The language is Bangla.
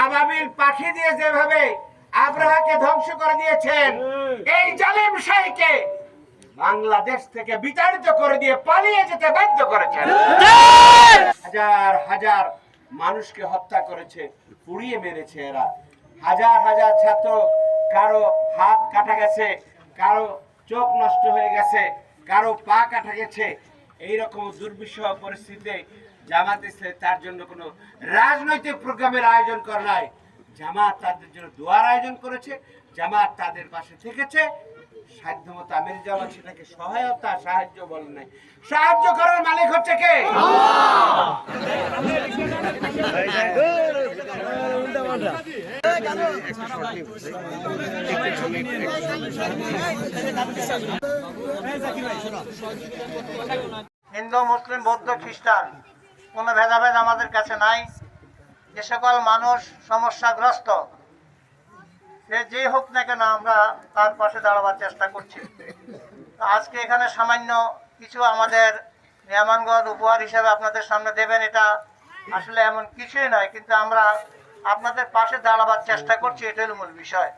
আবাবিল পাখি দিয়ে যেভাবে আব্রাহাকে ধ্বংস করে দিয়েছেন এই জালেম শাহীকে বাংলাদেশ থেকে বিতাড়িত করে দিয়ে পালিয়ে যেতে বাধ্য করেছেন। হাজার হাজার মানুষকে হত্যা করেছে পুড়িয়ে মেরেছে এরা। হাজার হাজার ছাত্র কারও হাত কাটা গেছে কারও চোখ নষ্ট হয়ে গেছে কারও পা কাটা গেছে এইরকম দুর্বিষহ পরিস্থিতিতে জামাত ইসলাম তার জন্য কোনো রাজনৈতিক প্রোগ্রামের আয়োজন করে নাই। জামাত তাদের জন্য দোয়ার আয়োজন করেছে, জামাত তাদের পাশে থেকেছে। সাধ্যমতো আমির জামাত সেটাকে সহায়তা, সাহায্য বলেন নাই। সাহায্য করার মালিক হচ্ছে কে? বৌদ্ধ খ্রিস্টান, কোনো ভেদাভেদ আমাদের কাছে নাই। যে সকল মানুষ সমস্যাগ্রস্ত, সে যে হোক না কেন আমরা তার পাশে দাঁড়াবার চেষ্টা করছি। আজকে এখানে সামান্য কিছু আমাদের মেহমানগঞ্জ উপহার হিসাবে আপনাদের সামনে দেবেন, এটা আসলে এমন কিছুই নয়, কিন্তু আমরা আপনাদের পাশে দাঁড়াবার চেষ্টা করছি, এটাই মূল বিষয়।